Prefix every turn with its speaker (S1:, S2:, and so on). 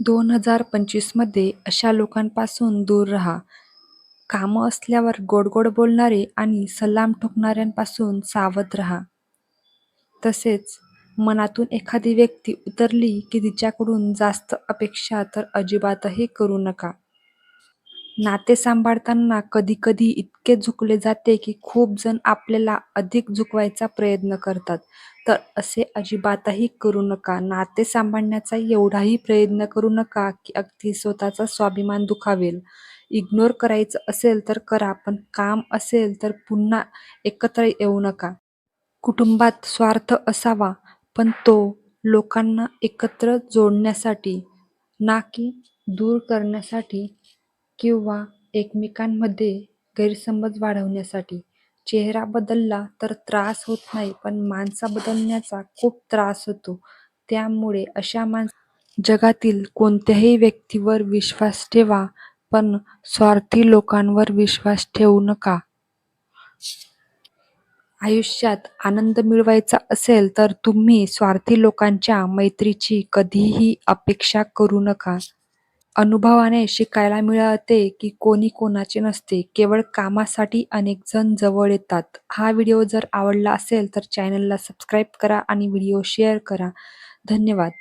S1: दोन हजार पंचवीसमध्ये अशा लोकांपासून दूर राहा. कामं असल्यावर गोड गोड बोलणारे आणि सलाम ठोकणाऱ्यांपासून सावध राहा. तसेच मनातून एखादी व्यक्ती उतरली की तिच्याकडून जास्त अपेक्षा तर अजिबातही करू नका. नाते सांभाळताना कधी कधी इतके झुकले जाते की खूप जण आपल्याला अधिक झुकवायचा प्रयत्न करतात. तर असे अजिबातही करू नका. नाते सांभाळण्याचा एवढाही प्रयत्न करू नका की अगदी स्वतःचा स्वाभिमान दुखावेल. इग्नोर करायचं असेल तर करा पण काम असेल तर पुन्हा एकत्र येऊ नका. कुटुंबात स्वार्थ असावा पण तो लोकांना एकत्र जोडण्यासाठी ना की दूर करण्यासाठी किंवा एकमेकांमध्ये गैरसमज वाढवण्यासाठी. चेहरा बदलला तर त्रास होत नाही पण माणसा बदलण्याचा खूप त्रास होतो. त्यामुळे अशा माणसांवर जगातील कोणत्याही व्यक्तीवर विश्वास ठेवा पण स्वार्थी लोकांवर विश्वास ठेवू नका. आयुष्यात आनंद मिळवायचा असेल तर तुम्ही स्वार्थी लोकांच्या मैत्रीची कधीही अपेक्षा करू नका. अनुभवाने शिकायला मिळते की कोणी कोणाचे नसते. केवळ कामासाठी अनेकजण जवळ येतात. हा व्हिडिओ जर आवडला असेल तर चॅनलला सबस्क्राईब करा आणि व्हिडिओ शेअर करा. धन्यवाद.